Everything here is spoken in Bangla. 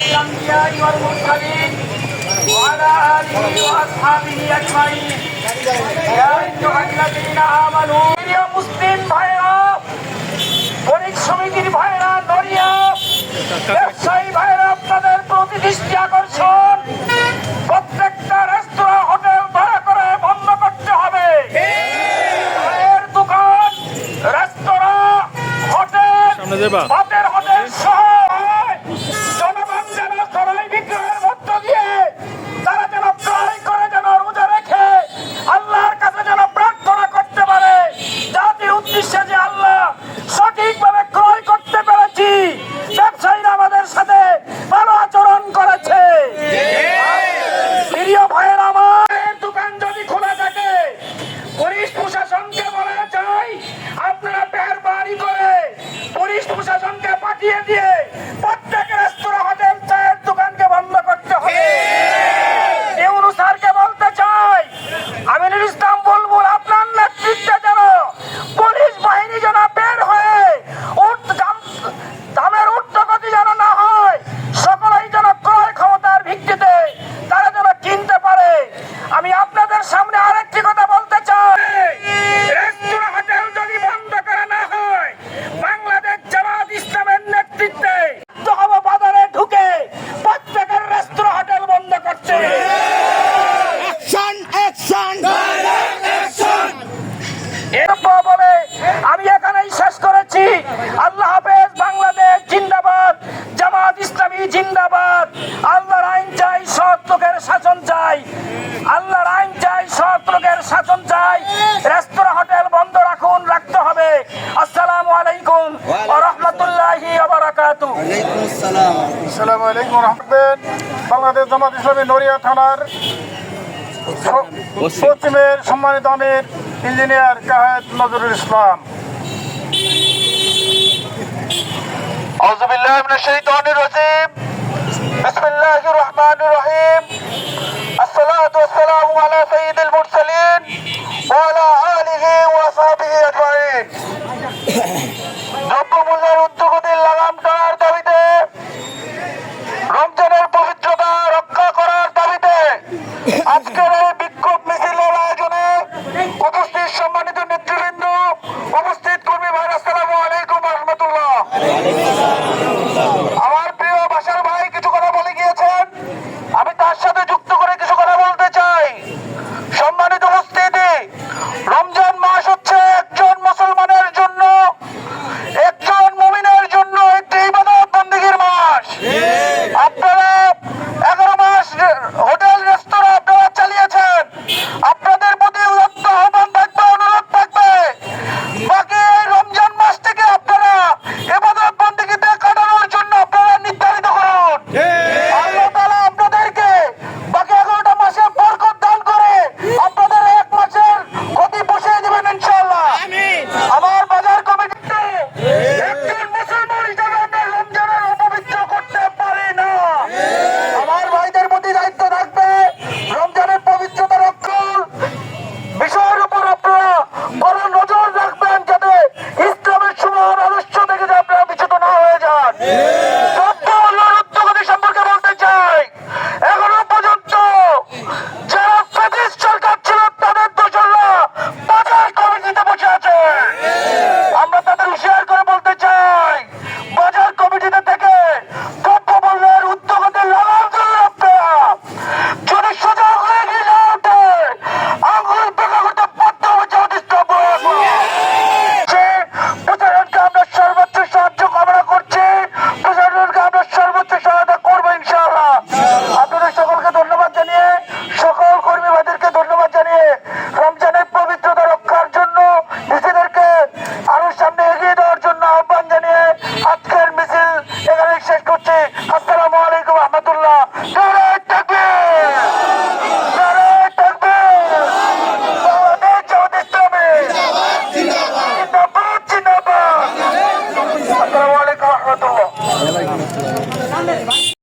الأنبياء والمرسلين وعلى آله وأصحابه أجمعين يا أيها الذين آمنوا প্রিয় মুসলিম ভাইরা বণিক সমিতির ভাইরা নড়িয়া ব্যবসায়ী ভাইরা আপনাদের প্রতি দৃষ্টি আকর্ষণ প্রত্যেকটা রেস্তোরাঁ হোটেল ভাড়া করে বন্ধ করতে হবে চায়ের দোকান রেস্তোরাঁ হোটেল 天天。আল্লাহ হাফেজ বাংলাদেশ জিন্দাবাদ জামাত ইসলামী জিন্দাবাদ। আল্লাহর আইন চাই সৎ লোকের শাসন চাই। আল্লাহর আইন চাই সৎ লোকের শাসন চাই। রেস্তোরাঁ হোটেল বন্ধ রাখুন রাখতে হবে। আসসালামু আলাইকুম ওয়া রাহমাতুল্লাহি ওয়া বারাকাতুহু আসসালাম। আসসালামু আলাইকুম রহমতুল্লাহ। বাংলাদেশ জামাত ইসলামী নড়িয়া থানার পশ্চিমের সম্মানিত আমির ইঞ্জিনিয়ার কাহেদ নজরুল ইসলাম। أعوذ بالله من الشيطان الرجيم بسم الله الرحمن الرحيم الصلاة والسلام على سيد المرسلين وعلى آله وصحبه أجمعين দ্রব্যমূল্যের উদ্যোগতির লাগাম টানার দাবিতে রমজানের পবিত্রতা রক্ষা করার দাবিতে আজকের এই বিক্ষোভ মিছিলের আয়োজনে উপস্থিত সম্মানিত সম্মানিত উপস্থিতি। রমজান মাস হচ্ছে একজন মুসলমানের জন্য, একজন মুমিনের জন্য একটি ইবাদত বন্দীগীর মাস। আপনারা এগারো মাস হোটেল